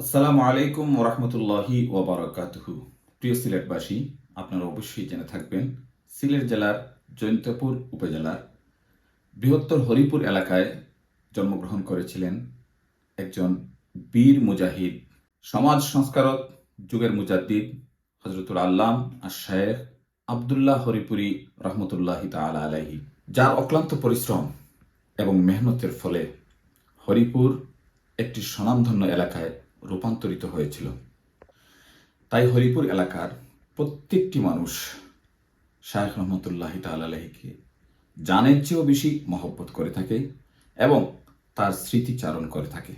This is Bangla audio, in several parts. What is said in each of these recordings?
আসসালামু আলাইকুম ওরহমতুল্লাহি ওবরাকাতুহু। প্রিয় সিলেটবাসী, আপনারা অবশ্যই জেনে থাকবেন, সিলেট জেলার জৈন্তপুর উপজেলার বৃহত্তর হরিপুর এলাকায় জন্মগ্রহণ করেছিলেন একজন বীর মুজাহিদ, সমাজ সংস্কারক যুগের মুজাদ্দিদ হজরতুল আল্লাম আর শায়েখ আবদুল্লাহ হরিপুরি রহমতুল্লাহি তালা আলাইহি। যার অক্লান্ত পরিশ্রম এবং মেহনতের ফলে হরিপুর একটি স্বনামধন্য এলাকায় রূপান্তরিত হয়েছিল। তাই হরিপুর এলাকার প্রত্যেকটি মানুষ শায়েখ রহমতুল্লাহ তালাহিকে জানের চেয়েও বেশি মহব্বত করে থাকে এবং তার স্মৃতিচারণ করে থাকে।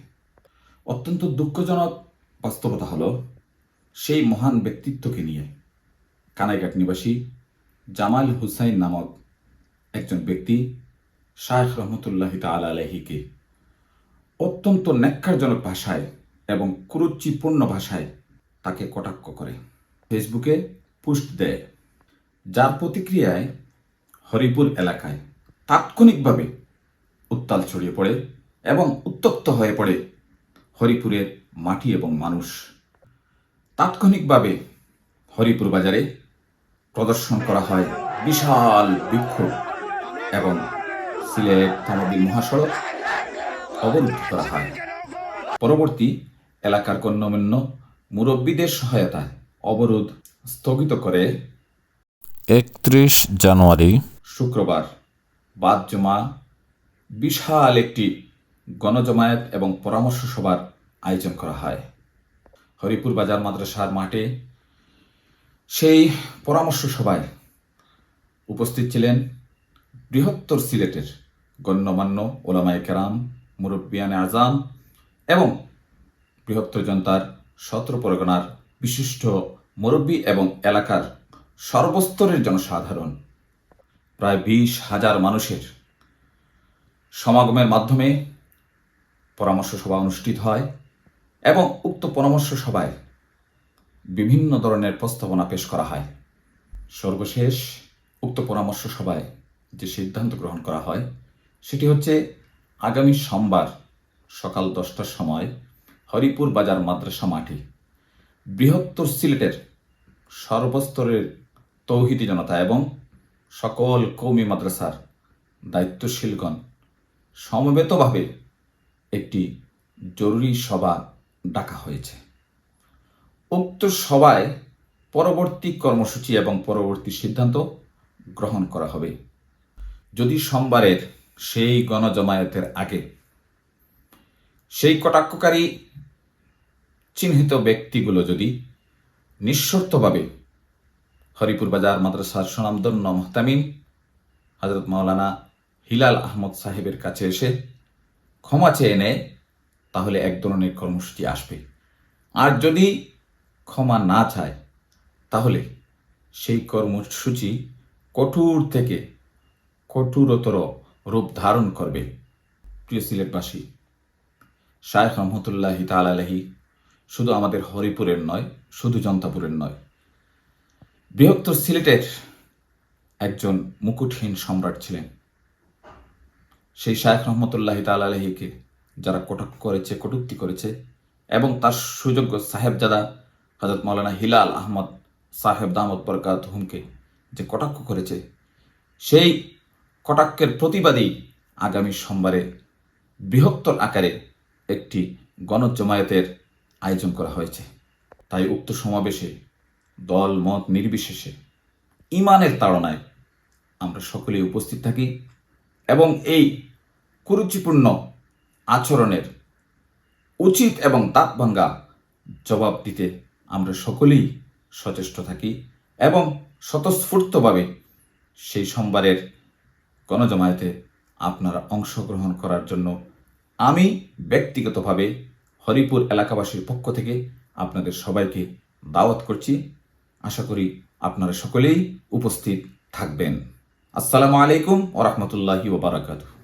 অত্যন্ত দুঃখজনক বাস্তবতা হলো, সেই মহান ব্যক্তিত্বকে নিয়ে কানাইঘাট নিবাসী জামাল হুসাইন নামক একজন ব্যক্তি শায়েখ রহমতুল্লাহ তাল আলহিকে অত্যন্ত ন্যাক্কারজনক ভাষায় এবং কুরুচিপূর্ণ ভাষায় তাকে কটাক্ষ করে। ফেসবুকে পোস্ট দেয়, যার প্রতিক্রিয়ায় হরিপুর এলাকায় তাৎক্ষণিকভাবে উত্তাল ছড়িয়ে পড়ে এবং উত্তপ্ত হয়ে পড়ে হরিপুরের মাটি এবং মানুষ। তাৎক্ষণিকভাবে হরিপুর বাজারে প্রদর্শন করা হয় বিশাল বিক্ষোভ এবং সিলেট থানবী মহাসড়ক অবরুদ্ধ করা হয়। পরবর্তী এলাকার গণ্যমান্য মুরব্বীদের সহায়তায় অবরোধ স্থগিত করে। একত্রিশ জানুয়ারি। শুক্রবার বাদ জমা বিশাল একটি গণজমায়েত এবং পরামর্শ সভার আয়োজন করা হয়। হরিপুর বাজার মাদ্রাসার মাঠে সেই পরামর্শ সভায় উপস্থিত ছিলেন বৃহত্তর সিলেটের গণ্যমান্য ওলামায় কেরাম মুরব্বিয়ানে আজাম এবং বৃহত্তর জনতার সতেরো পরগনার বিশিষ্ট মুরব্বী এবং এলাকার সর্বস্তরের জনসাধারণ। প্রায় বিশ হাজার মানুষের সমাগমের মাধ্যমে পরামর্শ সভা অনুষ্ঠিত হয় এবং উক্ত পরামর্শ সভায় বিভিন্ন ধরনের প্রস্তাবনা পেশ করা হয়। সর্বশেষ উক্ত পরামর্শ সভায় যে সিদ্ধান্ত গ্রহণ করা হয়, সেটি হচ্ছে আগামী সোমবার সকাল দশটার সময় হরিপুর বাজার মাদ্রাসা মাঠে। বৃহত্তর সিলেটের সর্বস্তরের তৌহিদি জনতা এবং সকল কৌমি মাদ্রাসার দায়িত্বশীলগণ সমবেতভাবে একটি জরুরি সভা ডাকা হয়েছে। উক্ত সভায় পরবর্তী কর্মসূচি এবং পরবর্তী সিদ্ধান্ত গ্রহণ করা হবে। যদি সোমবারের সেই গণজমায়েতের আগে সেই কটাক্ষকারী চিহ্নিত ব্যক্তিগুলো যদি নিঃশর্তভাবে হরিপুর বাজার মাদ্রাসার সুনামদন্য মোহতামিম হজরত মাওলানা হিলাল আহমদ সাহেবের কাছে এসে ক্ষমা চেয়ে নেয়, তাহলে এক ধরনের কর্মসূচি আসবে। আর যদি ক্ষমা না চায়, তাহলে সেই কর্মসূচি কঠোর থেকে কঠোরতর রূপ ধারণ করবে। প্রিয় সিলেটবাসী শায়েখ রহমতুল্লাহ তালাহি শুধু আমাদের হরিপুরের নয়, শুধু জনতাপুরের নয়। বৃহত্তর সিলেটের একজন মুকুটহীন সম্রাট ছিলেন। সেই শায়েখ রহমতুল্লাহ তালাহিকে যারা কটাক্ষ করেছে, কটুক্তি করেছে এবং তার সুযোগ্য সাহেবজাদা হজরত মৌলানা হিলাল আহমদ সাহেব দামদ বরকাত হুমকে যে কটাক্ষ করেছে, সেই কটাক্ষের প্রতিবাদী আগামী সোমবারে বৃহত্তর আকারে একটি গণজমায়েতের আয়োজন করা হয়েছে। তাই উক্ত সমাবেশে দল, মত নির্বিশেষে ইমানের তাড়নায় আমরা সকলেই উপস্থিত থাকি এবং এই কুরুচিপূর্ণ আচরণের উচিত এবং দাঁত ভাঙ্গা জবাব দিতে আমরা সকলেই সচেষ্ট থাকি এবং স্বতঃস্ফূর্তভাবে সেই সোমবারের গণজমায়েতে আপনারা অংশগ্রহণ করার জন্য আমি ব্যক্তিগতভাবে হরিপুর এলাকাবাসীর পক্ষ থেকে আপনাদের সবাইকে দাওয়াত করছি। আশা করি আপনারা সকলেই উপস্থিত থাকবেন। আসসালামু আলাইকুম ওরহমতুল্লাহি ওবরাকাতুহ